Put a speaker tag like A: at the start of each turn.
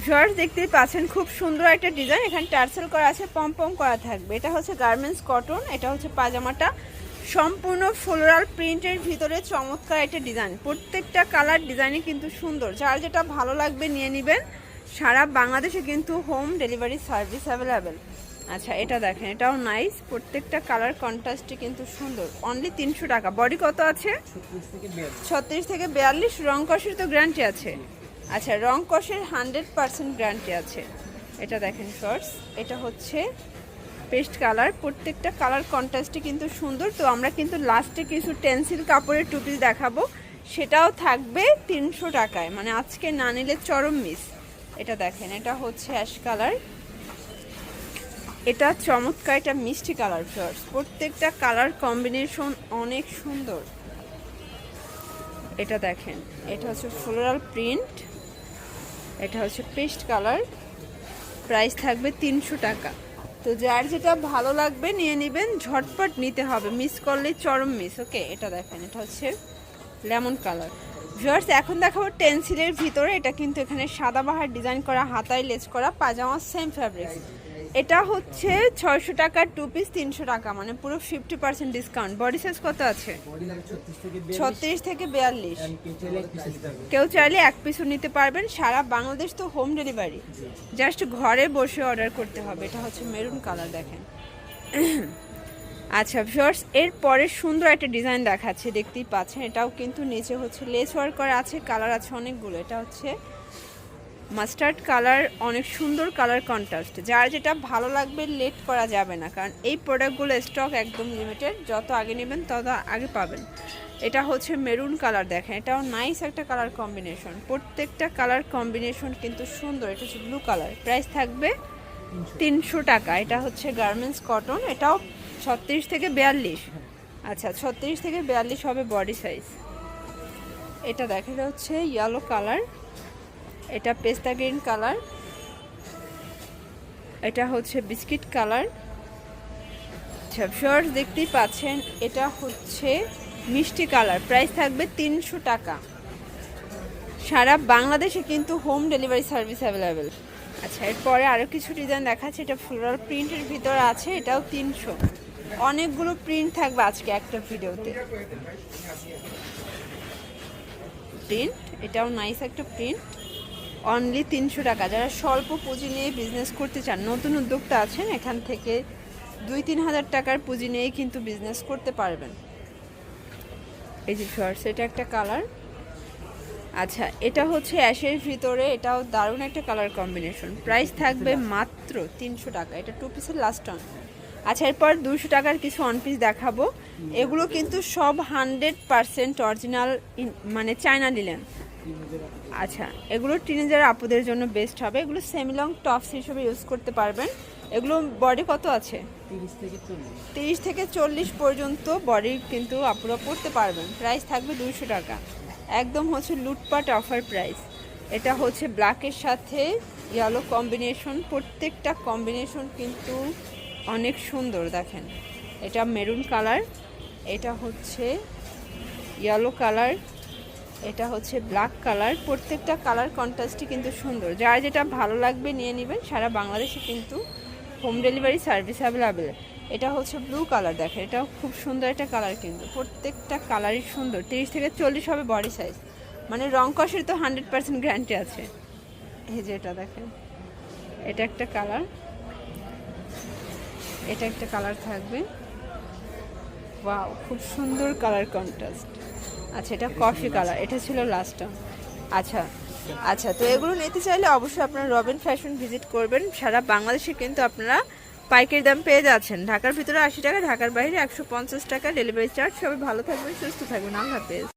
A: Viewers দেখতেই পাচ্ছেন খুব সুন্দর একটা ডিজাইন এখানে টার্সেল করা আছে পম পম করা থাকবে। এটা হচ্ছে গার্মেন্টস কটন এটা হচ্ছে পাজামাটা। সম্পূর্ণ ফ্লোরাল প্রিন্টের ভিতরে চমৎকার একটা ডিজাইন প্রত্যেকটা কালার ডিজাইনই কিন্তু সুন্দর। যার যেটা ভালো লাগবে নিয়ে নেবেন। সারা বাংলাদেশে কিন্তু হোম ডেলিভারি সার্ভিস অ্যাভেলেবেল আচ্ছা এটা দেখেন এটাও নাইস প্রত্যেকটা কালার কন্ট্রাস্টই কিন্তু সুন্দর। অনলি তিনশো টাকা। বডি কত আছে? ছত্রিশ থেকে বিয়াল্লিশ। রং কষের তো গ্যারান্টি আছে। আচ্ছা রং কষের হান্ড্রেড পার্সেন্ট গ্যারান্টি আছে। এটা দেখেন শর্টস এটা হচ্ছে পেস্ট কালার। প্রত্যেকটা কালার কন্ট্রাস্টই কিন্তু সুন্দর। তো আমরা কিন্তু লাস্টে কিছু টেন্সিল কাপড়ের টুপি দেখাবো। সেটাও থাকবে তিনশো টাকায়। মানে আজকে না নিলে চরম মিস এটা দেখেন, এটা হচ্ছে অ্যাশ কালার এটা চমৎকার, এটা মিষ্টি কালার শর্টস প্রত্যেকটা কালার কম্বিনেশন অনেক সুন্দর। এটা দেখেন, এটা হচ্ছে ফ্লোরাল প্রিন্ট এটা হচ্ছে পেস্ট কালার। প্রাইস থাকবে তিনশো টাকা। তো যার যেটা ভালো লাগবে নিয়ে নেবেন। ঝটপট নিতে হবে। মিস করলে চরম মিস, ওকে? এটা দেখেন, এটা হচ্ছে লেমন কালার। ভিউয়ার্স, এখন দেখাবো টেন্সিলের ভিতরে। এটা কিন্তু এখানে সাদাবাহার ডিজাইন করা, হাতায় লেস করা পাজামা সেম ফ্যাব্রিক এটা হচ্ছে ছয়শো টাকার টু পিস তিনশো টাকা মানে পুরো fifty percent discount body size কত আছে?
B: ছত্রিশ থেকে বিয়াল্লিশ। কেউ চাইলে এক
A: পিসও নিতে পারবেন। সারা বাংলাদেশ তো হোম ডেলিভারি জাস্ট ঘরে বসে অর্ডার করতে হবে। এটা হচ্ছে মেরুন কালার দেখেন। আচ্ছা ভিউয়ার্স এর পরে সুন্দর একটা ডিজাইন দেখাচ্ছে, দেখতেই পাচ্ছেন। এটাও কিন্তু নিচে হচ্ছে লেস ওয়ার্ক করা আছে কালার আছে অনেকগুলো। এটা হচ্ছে মাস্টার্ড কালার, অনেক সুন্দর কালার কন্ট্রাস্ট, যার যেটা ভালো লাগবে লেট করা যাবে না, কারণ এই প্রোডাক্টগুলো স্টক একদম লিমিটেড যত আগে নেবেন তত আগে পাবেন। এটা হচ্ছে মেরুন কালার দেখেন, এটাও নাইস একটা কালার কম্বিনেশন প্রত্যেকটা কালার কম্বিনেশন কিন্তু সুন্দর, এটা হচ্ছে ব্লু কালার প্রাইস থাকবে তিনশো টাকা, এটা হচ্ছে গার্মেন্টস কটন এটাও ছত্রিশ থেকে বিয়াল্লিশ আচ্ছা ছত্রিশ থেকে বিয়াল্লিশ হবে বডি সাইজ এটা দেখা হচ্ছে ইয়েলো কালার এটা পেস্তা গ্রিন কালার। এটা হচ্ছে বিস্কিট কালার। আচ্ছা শর্টস দেখতেই পাচ্ছেন, এটা হচ্ছে মিষ্টি কালার। প্রাইস থাকবে তিনশো টাকা। সারা বাংলাদেশে কিন্তু হোম ডেলিভারি সার্ভিস অ্যাভেলেবেল আচ্ছা এরপরে আরও কিছু ডিজাইন দেখাচ্ছে। এটা ফ্লোরাল প্রিন্টের ভিতরে আছে, এটাও তিনশো। অনেকগুলো প্রিন্ট থাকবে আজকে একটা ভিডিওতে। প্রিন্ট এটাও নাইস একটা প্রিন্ট অনলি তিনশো টাকা। যারা স্বল্প পুঁজি নিয়ে বিজনেস করতে চান নতুন উদ্যোক্তা আছেন এখান থেকে দুই তিন হাজার টাকার পুঁজি নিয়েই কিন্তু বিজনেস করতে পারবেন। এই যে শর্টস এটা একটা কালার আচ্ছা এটা হচ্ছে অ্যাশের ভিতরে এটাও দারুণ একটা কালার কম্বিনেশন প্রাইস থাকবে মাত্র তিনশো টাকা। এটা টু পিসের লাস্ট অন আচ্ছা এরপর দুশো টাকার কিছু অন পিস দেখাবো। এগুলো কিন্তু সব হান্ড্রেড পারসেন্ট অরিজিনাল মানে চায়না নিলেন আচ্ছা এগুলো টিনেজার আপুদের জন্য বেস্ট হবে। এগুলো সেমিলং টপস হিসেবে ইউজ করতে পারবেন। এগুলো বডি কত আছে?
B: তিরিশ থেকে চল্লিশ।
A: তিরিশ থেকে চল্লিশ পর্যন্ত বডি কিন্তু আপুরা পড়তে পারবেন। প্রাইস থাকবে দুইশো টাকা। একদম হচ্ছে লুটপাট অফার প্রাইস এটা হচ্ছে ব্ল্যাকের সাথে ইয়েলো কম্বিনেশন প্রত্যেকটা কম্বিনেশন কিন্তু অনেক সুন্দর, দেখেন। এটা মেরুন কালার, এটা হচ্ছে ইয়েলো কালার, এটা হচ্ছে ব্ল্যাক কালার। প্রত্যেকটা কালার কন্ট্রাস্টই কিন্তু সুন্দর। যার যেটা ভালো লাগবে নিয়ে নেবেন, সারা বাংলাদেশে কিন্তু হোম ডেলিভারি সার্ভিস অ্যাভেলেবেল এটা হচ্ছে ব্লু কালার, দেখেন। এটাও খুব সুন্দর একটা কালার কিন্তু। প্রত্যেকটা কালারই সুন্দর। তিরিশ থেকে চল্লিশ হবে বডি সাইজ মানে রং কষের তো হান্ড্রেড পার্সেন্ট গ্যারান্টি আছে। এই যে এটা, দেখেন। এটা একটা কালার। এটা একটা কালার থাকবে। ওয়াও খুব সুন্দর কালার কন্ট্রাস্ট। আচ্ছা এটা কফি কালার এটা ছিল লাস্ট আচ্ছা আচ্ছা তো এগুলো নিতে চাইলে অবশ্যই আপনারা রবিন ফ্যাশন ভিজিট করবেন। সারা বাংলাদেশে কিন্তু আপনারা পাইকারি দাম পেয়ে যাচ্ছেন। ঢাকার ভিতরে আশি টাকা ঢাকার বাইরে একশো পঞ্চাশ টাকা। ডেলিভারি চার্জ সবাই ভালো থাকবেন সুস্থ থাকবেন। আল্লাহ হাফেজ।